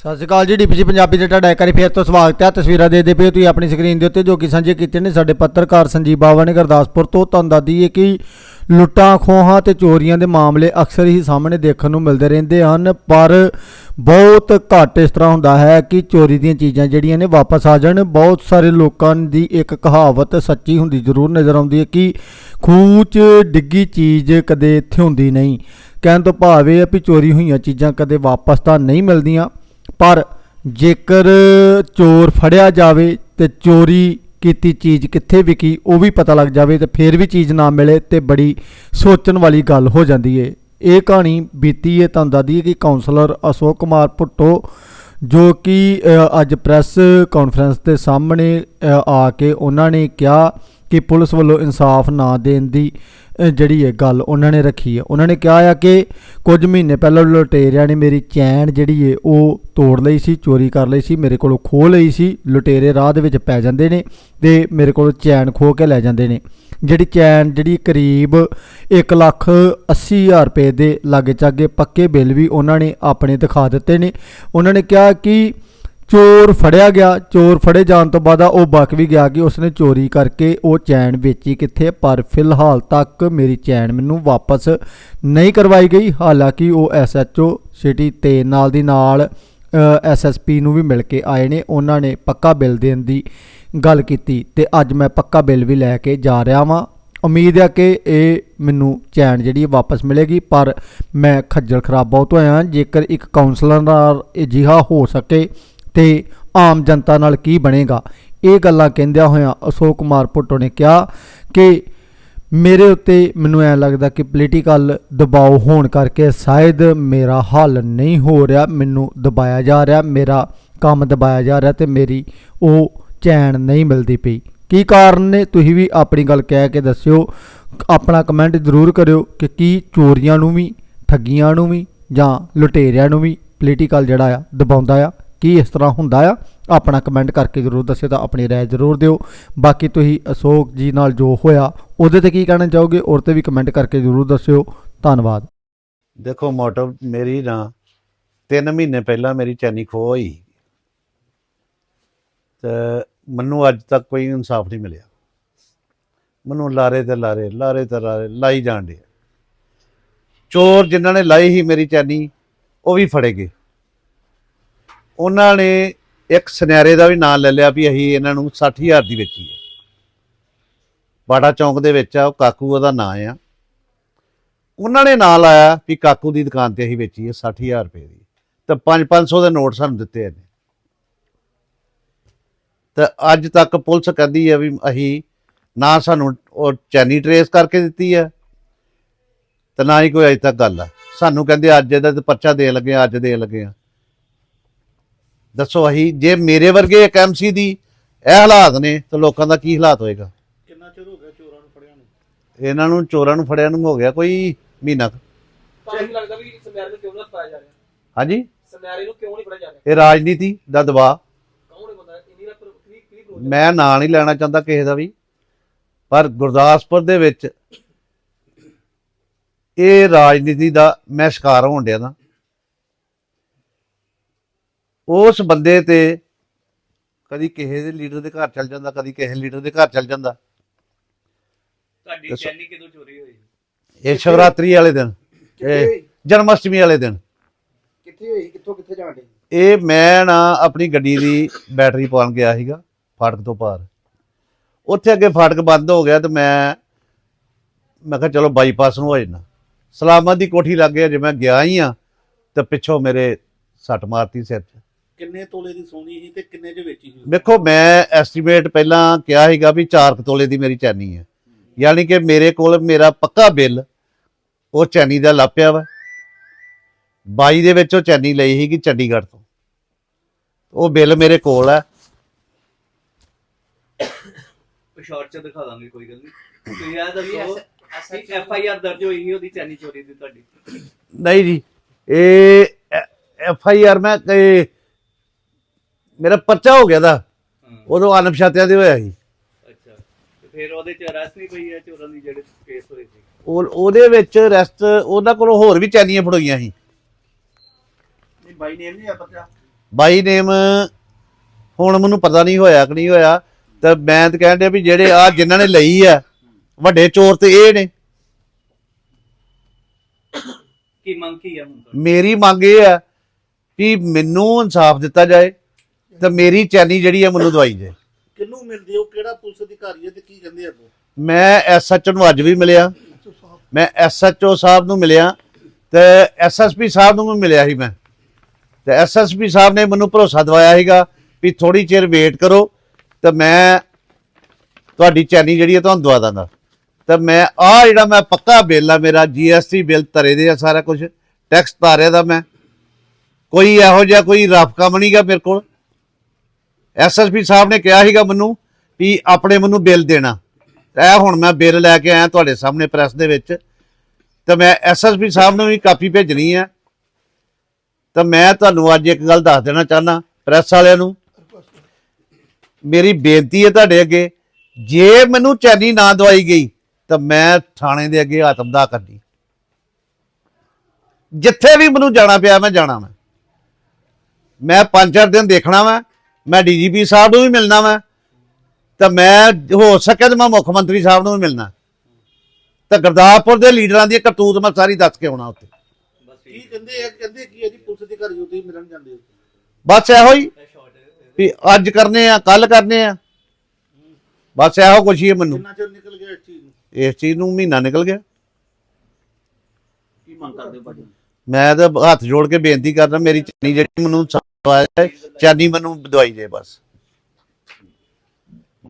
ਸਤਿ ਸ਼੍ਰੀ ਅਕਾਲ ਜੀ, ਡੀਪੀਸੀ ਪੰਜਾਬੀ ਦੇ ਤੁਹਾਡਾ ਇੱਕ ਵਾਰੀ ਫੇਰ ਤੋਂ ਸਵਾਗਤ ਹੈ। ਤਸਵੀਰਾਂ ਦੇ ਪਏ ਹੋ ਤੁਸੀਂ ਆਪਣੀ ਸਕਰੀਨ ਦੇ ਉੱਤੇ ਜੋ ਕਿ ਸਾਂਝੇ ਕੀਤੇ ਨੇ ਸਾਡੇ ਪੱਤਰਕਾਰ ਸੰਜੀਵ ਬਾਵਾ ਨੇ ਗੁਰਦਾਸਪੁਰ ਤੋਂ। ਤੁਹਾਨੂੰ ਦੱਸਦੀ ਹੈ ਕਿ ਲੁੱਟਾਂ, ਖੋਹਾਂ ਤੇ ਚੋਰੀਆਂ ਦੇ ਮਾਮਲੇ ਅਕਸਰ ਹੀ ਸਾਹਮਣੇ ਦੇਖਣ ਨੂੰ ਮਿਲਦੇ ਰਹਿੰਦੇ ਹਨ, ਪਰ ਬਹੁਤ ਘੱਟ ਇਸ ਤਰ੍ਹਾਂ ਹੁੰਦਾ ਹੈ ਕਿ ਚੋਰੀ ਦੀਆਂ ਚੀਜ਼ਾਂ ਜਿਹੜੀਆਂ ਨੇ ਵਾਪਸ ਆ ਜਾਣ। ਬਹੁਤ ਸਾਰੇ ਲੋਕਾਂ ਦੀ ਇੱਕ ਕਹਾਵਤ ਸੱਚੀ ਹੁੰਦੀ ਜ਼ਰੂਰ ਨਜ਼ਰ ਆਉਂਦੀ ਹੈ ਕਿ ਖੂਹ 'ਚ ਡਿੱਗੀ ਚੀਜ਼ ਕਦੇ ਇੱਥੇ ਹੁੰਦੀ ਨਹੀਂ। ਕਹਿਣ ਤੋਂ ਭਾਵ ਇਹ ਹੈ ਵੀ ਚੋਰੀ ਹੋਈਆਂ ਚੀਜ਼ਾਂ ਕਦੇ ਵਾਪਸ ਤਾਂ ਨਹੀਂ ਮਿਲਦੀਆਂ। ਪਰ ਜੇਕਰ ਚੋਰ ਫੜਿਆ ਜਾਵੇ ਤੇ ਚੋਰੀ ਕੀਤੀ ਚੀਜ਼ ਕਿੱਥੇ ਵਿਕੀ, ਉਹ ਵੀ ਪਤਾ ਲੱਗ ਜਾਵੇ ਤੇ ਫਿਰ ਵੀ ਚੀਜ਼ ਨਾ ਮਿਲੇ ਤੇ ਬੜੀ ਸੋਚਣ ਵਾਲੀ ਗੱਲ ਹੋ ਜਾਂਦੀ ਏ। ਇਹ ਕਹਾਣੀ ਬੀਤੀ ਹੈ ਤੁਹਾਨੂੰ ਦੱਸਦੀ ਹੈ ਕਿ ਕਾਉਂਸਲਰ ਅਸ਼ੋਕ ਕੁਮਾਰ ਭੁੱਟੋ, ਜੋ ਕਿ ਅੱਜ ਪ੍ਰੈਸ ਕਾਨਫਰੰਸ ਦੇ ਸਾਹਮਣੇ ਆ ਕੇ ਉਹਨਾਂ ਨੇ ਕਿਹਾ ਕਿ ਪੁਲਿਸ ਵੱਲੋਂ ਇਨਸਾਫ ਨਾ ਦੇਣ ਦੀ ਜਿਹੜੀ ਹੈ ਗੱਲ ਉਹਨਾਂ ਨੇ ਰੱਖੀ ਹੈ। ਉਹਨਾਂ ਨੇ ਕਿਹਾ ਆ ਕਿ ਕੁਝ ਮਹੀਨੇ ਪਹਿਲਾਂ ਲੁਟੇਰਿਆਂ ਨੇ ਮੇਰੀ ਚੈਨ ਜਿਹੜੀ ਹੈ ਉਹ ਤੋੜ ਲਈ ਸੀ, ਚੋਰੀ ਕਰ ਲਈ ਸੀ, ਮੇਰੇ ਕੋਲੋਂ ਖੋਹ ਲਈ ਸੀ, ਲੁਟੇਰੇ ਰਾਹ ਦੇ ਵਿੱਚ ਪੈ ਜਾਂਦੇ ਨੇ ਤੇ ਮੇਰੇ ਕੋਲੋਂ ਚੈਨ ਖੋਹ ਕੇ ਲੈ ਜਾਂਦੇ ਨੇ। ਜਿਹੜੀ ਚੈਨ ਜਿਹੜੀ ਕਰੀਬ 1 ਲੱਖ 80 ਹਜ਼ਾਰ ਰੁਪਏ ਦੇ ਲਾਗੇ ਚਾਗੇ ਪੱਕੇ ਬਿੱਲ ਵੀ ਉਹਨਾਂ ਨੇ ਆਪਣੇ ਦਿਖਾ ਦਿੱਤੇ ਨੇ। ਉਹਨਾਂ ਨੇ ਕਿਹਾ ਕਿ ਚੋਰ ਫੜਿਆ ਗਿਆ। ਚੋਰ ਫੜੇ ਜਾਣ ਤੋਂ ਬਾਅਦ ਉਹ ਬਕ ਵੀ ਗਿਆ ਕਿ ਉਸਨੇ ਚੋਰੀ ਕਰਕੇ ਉਹ ਚੈਨ ਵੇਚੀ ਕਿੱਥੇ, ਪਰ ਫਿਲਹਾਲ ਤੱਕ ਮੇਰੀ ਚੈਨ ਮੈਨੂੰ ਵਾਪਸ ਨਹੀਂ ਕਰਵਾਈ ਗਈ। ਹਾਲਾਂਕਿ ਉਹ ਐਸਐਚਓ ਸਿਟੀ ਤੇ ਨਾਲ ਦੀ ਨਾਲ ਐਸਐਸਪੀ ਨੂੰ ਵੀ ਮਿਲ ਕੇ ਆਏ ਨੇ। ਉਹਨਾਂ ਨੇ ਪੱਕਾ ਬਿੱਲ ਦੇਣ ਦੀ ਗੱਲ ਕੀਤੀ ਤੇ ਅੱਜ ਮੈਂ ਪੱਕਾ ਬਿੱਲ ਵੀ ਲੈ ਕੇ ਜਾ ਰਿਹਾ ਵਾਂ। ਉਮੀਦ ਹੈ ਕਿ ਇਹ ਮੈਨੂੰ ਚੈਨ ਜਿਹੜੀ ਵਾਪਸ ਮਿਲੇਗੀ, ਪਰ ਮੈਂ ਖੱਜਲ ਖਰਾਬ ਬਹੁਤ ਹੋਇਆ। ਜੇਕਰ ਇੱਕ ਕਾਉਂਸਲਰ ਨਾਲ ਅਜਿਹਾ ਹੋ ਸਕੇ ਤੇ ਆਮ ਜਨਤਾ ਨਾਲ ਕੀ ਬਣੇਗਾ? ਇਹ ਗੱਲਾਂ ਕਹਿੰਦਿਆਂ ਹੋਇਆਂ ਅਸ਼ੋਕ ਕੁਮਾਰ ਭੁੱਟੋ ਨੇ ਕਿਹਾ ਕਿ ਮੇਰੇ ਉੱਤੇ ਮੈਨੂੰ ਐ ਲੱਗਦਾ ਕਿ ਪੋਲੀਟੀਕਲ ਦਬਾਅ ਹੋਣ ਕਰਕੇ ਸ਼ਾਇਦ ਮੇਰਾ ਹੱਲ ਨਹੀਂ ਹੋ ਰਿਹਾ, ਮੈਨੂੰ ਦਬਾਇਆ ਜਾ ਰਿਹਾ, ਮੇਰਾ ਕੰਮ ਦਬਾਇਆ ਜਾ ਰਿਹਾ ਤੇ ਮੇਰੀ ਉਹ ਚੈਨ ਨਹੀਂ ਮਿਲਦੀ ਪਈ। ਕੀ ਕਾਰਨ ਨੇ? ਤੁਸੀਂ ਵੀ ਆਪਣੀ ਗੱਲ ਕਹਿ ਕੇ ਦੱਸਿਓ। ਆਪਣਾ ਕਮੈਂਟ ਜ਼ਰੂਰ ਕਰਿਓ ਕਿ ਕੀ ਚੋਰੀਆਂ ਨੂੰ ਵੀ, ਠੱਗੀਆਂ ਨੂੰ ਵੀ ਜਾਂ ਲੁਟੇਰਿਆਂ ਨੂੰ ਵੀ ਪੋਲੀਟੀਕਲ ਜਿਹੜਾ ਆ ਦਬਾਉਂਦਾ ਆ। ਕੀ ਇਸ ਤਰ੍ਹਾਂ ਹੁੰਦਾ ਆ, ਆਪਣਾ ਕਮੈਂਟ ਕਰਕੇ ਜ਼ਰੂਰ ਦੱਸਿਓ ਤਾਂ ਆਪਣੀ ਰਾਏ ਜ਼ਰੂਰ ਦਿਓ। ਬਾਕੀ ਤੁਸੀਂ ਅਸ਼ੋਕ ਜੀ ਨਾਲ ਜੋ ਹੋਇਆ, ਉਹਦੇ ਤੇ ਕੀ ਕਹਿਣਾ ਚਾਹੋਗੇ? ਔਰ ਤੇ ਵੀ ਕਮੈਂਟ ਕਰਕੇ ਜ਼ਰੂਰ ਦੱਸਿਓ। ਧੰਨਵਾਦ। ਦੇਖੋ ਮੋਟਿਵ ਮੇਰੀ ਨਾ 3 ਮਹੀਨੇ ਪਹਿਲਾਂ ਮੇਰੀ ਚੈਨੀ ਖੋ ਹੋਈ ਤੇ ਮੈਨੂੰ ਅੱਜ ਤੱਕ ਕੋਈ ਇਨਸਾਫ ਨਹੀਂ ਮਿਲਿਆ। ਮੈਨੂੰ ਲਾਰੇ ਤੇ ਲਾਰੇ ਲਾਰੇ ਤੇ ਲਾਰੇ ਲਾਈ ਜਾਣ ਦੇ ਚੋਰ ਜਿਨ੍ਹਾਂ ਨੇ ਲਾਈ ਸੀ ਮੇਰੀ ਚੈਨੀ, ਉਹ ਵੀ ਫੜੇ ਗਏ। ਉਹਨਾਂ ਨੇ ਇੱਕ ਸੁਨਿਆਰੇ ਦਾ ਵੀ ਨਾਂ ਲੈ ਲਿਆ ਵੀ ਅਸੀਂ ਇਹਨਾਂ ਨੂੰ 60000 ਦੀ ਵੇਚੀ ਹੈ। ਬਾੜਾ ਚੌਂਕ ਦੇ ਵਿੱਚ ਆ ਉਹ ਕਾਕੂ ਉਹਦਾ ਨਾਂ ਆ। ਉਹਨਾਂ ਨੇ ਨਾਂ ਲਾਇਆ ਵੀ ਕਾਕੂ ਦੀ ਦੁਕਾਨ ਤੇ ਅਸੀਂ ਵੇਚੀ ਹੈ 60000 ਰੁਪਏ ਦੀ। ਤੇ 5-500 ਦੇ ਨੋਟ ਸਾਨੂੰ ਦਿੱਤੇ ਇਹਨੇ। ਤਾਂ ਅੱਜ ਤੱਕ ਪੁਲਿਸ ਕਹਿੰਦੀ ਹੈ ਵੀ ਅਸੀਂ ਨਾ ਸਾਨੂੰ ਉਹ ਚੈਨੀ ਟਰੇਸ ਕਰਕੇ ਦਿੱਤੀ ਹੈ ਤੇ ਨਾ ਹੀ ਕੋਈ ਅਜੇ ਤੱਕ ਗੱਲ ਆ। ਸਾਨੂੰ ਕਹਿੰਦੇ ਅੱਜ ਇਹਦਾ ਤੇ ਪਰਚਾ ਦੇਣ ਲੱਗੇ ਆ, ਅੱਜ ਦੇਣ ਲੱਗੇ ਆ। ਦੱਸੋ ਅਸੀਂ ਜੇ ਮੇਰੇ ਵਰਗੇ ਇੱਕ ਐਮਸੀ ਦੀ ਇਹ ਹਾਲਾਤ ਨੇ ਤਾਂ ਲੋਕਾਂ ਦਾ ਕੀ ਹਾਲਾਤ ਹੋਏਗਾ? ਕਿੰਨਾ ਚਿਰ ਹੋ ਗਿਆ ਚੋਰਾਂ ਨੂੰ ਫੜਿਆ ਨੂੰ? ਇਹਨਾਂ ਨੂੰ ਚੋਰਾਂ ਨੂੰ ਫੜਿਆ ਨੂੰ ਹੋ ਗਿਆ ਕੋਈ ਮਹੀਨਾ ਕੁ। ਤੁਹਾਨੂੰ ਕੀ ਲੱਗਦਾ ਵੀ ਸਮਿਆਰੇ ਨੂੰ ਕਿਉਂ ਨਾ ਪਾਇਆ ਜਾ ਰਿਹਾ? ਹਾਂਜੀ? ਸਮਿਆਰੇ ਨੂੰ ਕਿਉਂ ਨਹੀਂ ਫੜਿਆ ਜਾ ਰਿਹਾ? ਇਹ ਰਾਜਨੀਤੀ ਦਾ ਦਬਾਅ। ਕੌਣ ਹੈ ਬੰਦਾ? ਇੰਨੀ ਦਾ ਕੀ ਕੀ ਪ੍ਰੋਜੈਕਟ ਮੈਂ ਨਾਂ ਨਹੀਂ ਲੈਣਾ ਚਾਹੁੰਦਾ ਕਿਸੇ ਦਾ ਵੀ। ਪਰ ਗੁਰਦਾਸਪੁਰ ਦੇ ਵਿੱਚ ਇਹ ਰਾਜਨੀਤੀ ਦਾ ਮੈਂ ਸ਼ਿਕਾਰ ਹੋਣ ਡਿਆ ਨਾ। ਉਸ ਬੰਦੇ ਤੇ ਕਦੀ ਕਿਸੇ ਦੇ ਲੀਡਰ ਦੇ ਘਰ ਚੱਲ ਜਾਂਦਾ ਕਦੀ ਕਿਸੇ ਲੀਡਰ ਦੇ ਘਰ ਚੱਲ ਜਾਂਦਾ। ਤੁਹਾਡੀ ਦੱਸੋ। ਚੈਨੀ ਕਿਦੋਂ ਚੋਰੀ ਹੋਈ? ਇਹ ਸ਼ਿਵਰਾਤਰੀ ਵਾਲੇ ਦਿਨ ਇਹ ਜਨਮ ਅਸ਼ਟਮੀ ਵਾਲੇ ਦਿਨ। ਕਿੱਥੇ ਹੋਈ? ਕਿੱਥੋਂ ਕਿੱਥੇ ਜਾਣ ਡੇ ਇਹ ਮੈਂ ਨਾ ਆਪਣੀ ਗੱਡੀ ਦੀ ਬੈਟਰੀ ਪਾਉਣ ਗਿਆ ਸੀਗਾ ਫਾਟਕ ਤੋਂ ਪਾਰ। ਉੱਥੇ ਅੱਗੇ ਫਾਟਕ ਬੰਦ ਹੋ ਗਿਆ ਤੇ ਮੈਂ ਮੈਂ ਕਿਹਾ ਚਲੋ ਬਾਈਪਾਸ ਨੂੰ ਹੋ ਜਾਣਾ। ਸਲਾਮਤ ਦੀ ਕੋਠੀ ਲੱਗ ਗਿਆ ਜੇ ਮੈਂ ਗਿਆ ਹੀ ਆ ਤੇ ਪਿੱਛੋਂ ਮੇਰੇ ਸੱਟ ਮਾਰਤੀ ਸਿਰ 'ਚ। ਕਿੰਨੇ ਤੋਲੇ ਦੀ ਸੋਨੀ ਸੀ ਤੇ ਕਿੰਨੇ ਚ ਵੇਚੀ ਸੀ? ਵੇਖੋ ਮੈਂ ਐਸਟੀਮੇਟ ਪਹਿਲਾਂ ਕਿਹਾ ਸੀਗਾ ਵੀ 4 ਤੋਲੇ ਦੀ ਮੇਰੀ ਚੈਨੀ ਹੈ। ਯਾਨੀ ਕਿ ਮੇਰੇ ਕੋਲ ਮੇਰਾ ਪੱਕਾ ਬਿੱਲ ਉਹ ਚੈਨੀ ਦਾ ਲਾਪਿਆ ਵਾ। 22 ਦੇ ਵਿੱਚ ਉਹ ਚੈਨੀ ਲਈ ਸੀਗੀ ਚੰਡੀਗੜ੍ਹ ਤੋਂ। ਉਹ ਬਿੱਲ ਮੇਰੇ ਕੋਲ ਹੈ ਸ਼ਾਰਟ ਚ ਦਿਖਾ ਦਾਂਗੇ ਕੋਈ ਗੱਲ ਨਹੀਂ। ਤੁਸੀਂ ਇਹ ਦੱਸੋ ਐਫ ਆਈ ਆਰ ਦਰਜ ਹੋਈ ਸੀ ਉਹਦੀ ਚੈਨੀ ਚੋਰੀ ਦੀ ਤੁਹਾਡੀ? ਨਹੀਂ ਜੀ ਇਹ ਐਫ ਆਈ ਆਰ ਮੈਂ ਇਹ ਮੇਰਾ ਪਰਚਾ ਹੋ ਗਿਆ ਦਾ। ਉਦੋਂ ਅਨਪਛਾਤਿਆਂ ਦੇ ਹੋਇਆ ਸੀ। ਅੱਛਾ। ਤੇ ਫਿਰ ਉਹਦੇ ਚ ਅਰੈਸਟ ਨਹੀਂ ਪਈ ਹੈ ਚੋਰਾਂ ਦੀ ਜਿਹੜੇ ਕੇਸ ਹੋਏ ਸੀ? ਉਹ ਉਹਦੇ ਵਿੱਚ ਰੈਸਟ ਉਹਨਾਂ ਕੋਲੋਂ ਹੋਰ ਵੀ ਚੈਨੀਆਂ ਫੜੋਈਆਂ ਸੀ। ਨਹੀਂ ਬਾਈ ਨੇਮ ਨਹੀਂ ਆ ਪਤਾ। ਬਾਈ ਨੇਮ ਹੁਣ ਮੈਨੂੰ ਪਤਾ ਨਹੀਂ ਹੋਇਆ ਕਿ ਨਹੀਂ ਹੋਇਆ। ਤੇ ਮੈਂ ਤਾਂ ਕਹਿਣ ਡਿਆ ਵੀ ਜਿਹੜੇ ਆ ਜਿਨ੍ਹਾਂ ਨੇ ਲਈ ਆ ਵੱਡੇ ਚੋਰ ਤੇ ਇਹ ਨੇ। ਕੀ ਮੰਗ ਕੀ ਆ ਹੁਣ ਤੁਹਾਡੀ? ਮੇਰੀ ਮੰਗ ਇਹ ਆ ਵੀ ਮੈਨੂੰ ਇਨਸਾਫ ਦਿੱਤਾ ਜਾਏ। ਤੇ ਮੇਰੀ ਚੈਨੀ ਜਿਹੜੀ ਆ ਮੈਨੂੰ ਦਵਾਈ ਜਾਏ ਕਿੰਨੂੰ ਮਿਲਦੇ ਹੋ ਕਿਹੜਾ ਪੁਲਿਸ ਅਧਿਕਾਰੀ ਹੈ ਤੇ ਕੀ ਕਹਿੰਦੇ ਆ ਮੈਂ ਐਸਐਚਓ ਨੂੰ ਅੱਜ ਵੀ ਮਿਲਿਆ। ਮੈਂ ਐਸਐਚਓ ਸਾਹਿਬ ਨੂੰ ਮਿਲਿਆ ਤੇ ਐਸਐਸਪੀ ਸਾਹਿਬ ਨੂੰ ਵੀ ਮਿਲਿਆ ਸੀ ਮੈਂ। ਤੇ ਐਸਐਸਪੀ ਸਾਹਿਬ ਨੇ ਮੈਨੂੰ ਭਰੋਸਾ ਦਿਵਾਇਆ ਸੀਗਾ ਵੀ ਥੋੜੀ ਚਿਰ ਵੇਟ ਕਰੋ ਤੇ ਮੈਂ ਤੁਹਾਡੀ ਚੈਨੀ ਜਿਹੜੀ ਹੈ ਤੁਹਾਨੂੰ ਦਵਾ ਦਾਂਗਾ। ਤੇ ਮੈਂ ਆ ਜਿਹੜਾ ਮੈਂ ਪੱਕਾ ਬਿੱਲ ਆ ਮੇਰਾ ਜੀਐਸਟੀ ਬਿੱਲ ਧਰੇ ਦੇ ਆ ਸਾਰਾ ਕੁਝ ਟੈਕਸ ਤਾਰਿਆ ਦਾ ਮੈਂ। ਕੋਈ ਇਹੋ ਜਿਹਾ ਕੋਈ ਰਫ ਕੰਮ ਨਹੀਂਗਾ ਮੇਰੇ ਕੋਲ? ਐਸਐਸਪੀ ਸਾਹਿਬ ਨੇ ਕਿਹਾ ਸੀਗਾ ਮੈਨੂੰ ਵੀ ਆਪਣੇ ਮੈਨੂੰ ਬਿੱਲ ਦੇਣਾ। ਇਹ ਹੁਣ ਮੈਂ ਬਿੱਲ ਲੈ ਕੇ ਆਇਆ ਤੁਹਾਡੇ ਸਾਹਮਣੇ ਪ੍ਰੈਸ ਦੇ ਵਿੱਚ। ਤਾਂ ਮੈਂ ਐਸਐਸਪੀ ਸਾਹਿਬ ਨੂੰ ਵੀ ਕਾਪੀ ਭੇਜਣੀ ਹੈ ਤਾਂ ਮੈਂ ਤੁਹਾਨੂੰ ਅੱਜ ਇੱਕ ਗੱਲ ਦੱਸ ਦੇਣਾ ਚਾਹਨਾ ਪ੍ਰੈਸ ਵਾਲਿਆਂ ਨੂੰ। ਮੇਰੀ ਬੇਨਤੀ ਹੈ ਤੁਹਾਡੇ ਅੱਗੇ, ਜੇ ਮੈਨੂੰ ਚੈਨੀ ਨਾ ਦਵਾਈ ਗਈ, ਤਾਂ ਮੈਂ ਥਾਣੇ ਦੇ ਅੱਗੇ ਆਤਮਦਾ ਕਰਨੀ ਜਿੱਥੇ ਵੀ ਮੈਨੂੰ ਜਾਣਾ ਪਿਆ ਮੈਂ ਜਾਣਾ ਮੈਂ ਮੈਂ ਪੰਜ ਚਾਰ ਦਿਨ ਦੇਖਣਾ ਵਾ। ਮੈਂ ਡੀਜੀਪੀ ਸਾਹਿਬ ਨੂੰ ਵੀ ਮਿਲਣਾ ਵਾ ਤਾਂ ਮੈਂ ਹੋ ਸਕੇ ਤਾਂ ਮੈਂ ਮੁੱਖ ਮੰਤਰੀ ਸਾਹਿਬ ਨੂੰ ਵੀ ਮਿਲਣਾ। ਤਾਂ ਗੁਰਦਾਸਪੁਰ ਦੇ ਲੀਡਰਾਂ ਦੀ ਕਰਤੂਤ ਮੈਂ ਸਾਰੀ ਦੱਸ ਕੇ ਆਉਣਾ ਉੱਥੇ। ਬਸ ਕੀ ਠੀਕ ਕਹਿੰਦੇ ਆ ਕਹਿੰਦੇ ਕੀ ਹੈ ਜੀ ਪੁਲਿਸ ਅਧਿਕਾਰੀ ਉਹ ਤੁਸੀਂ ਮਿਲਣ ਜਾਂਦੇ ਹੋ ਬਸ ਇਹੋ ਹੀ ਵੀ ਅੱਜ ਕਰਨੇ ਆ ਕੱਲ ਕਰਨੇ ਆ। ਬਸ ਇਹੋ ਕੁਛ ਹੀ ਹੈ ਮੈਨੂੰ। ਕਿੰਨਾ ਚਿਰ ਨਿਕਲ ਗਿਆ ਇਸ ਚੀਜ਼ ਨੂੰ? ਇਸ ਚੀਜ਼ ਨੂੰ ਮਹੀਨਾ ਨਿਕਲ ਗਿਆ। ਕੀ ਮੰਗ ਕਰਦੇ ਹੋ ਭਾਜੀ ਮੈਂ ਤਾਂ ਹੱਥ ਜੋੜ ਕੇ ਬੇਨਤੀ ਕਰਦਾ ਮੇਰੀ ਚੈਨੀ ਜਿਹੜੀ ਮੈਨੂੰ ਚਾਨੀ ਮੈਨੂੰ ਦਵਾਈ ਦੇ ਬਸ।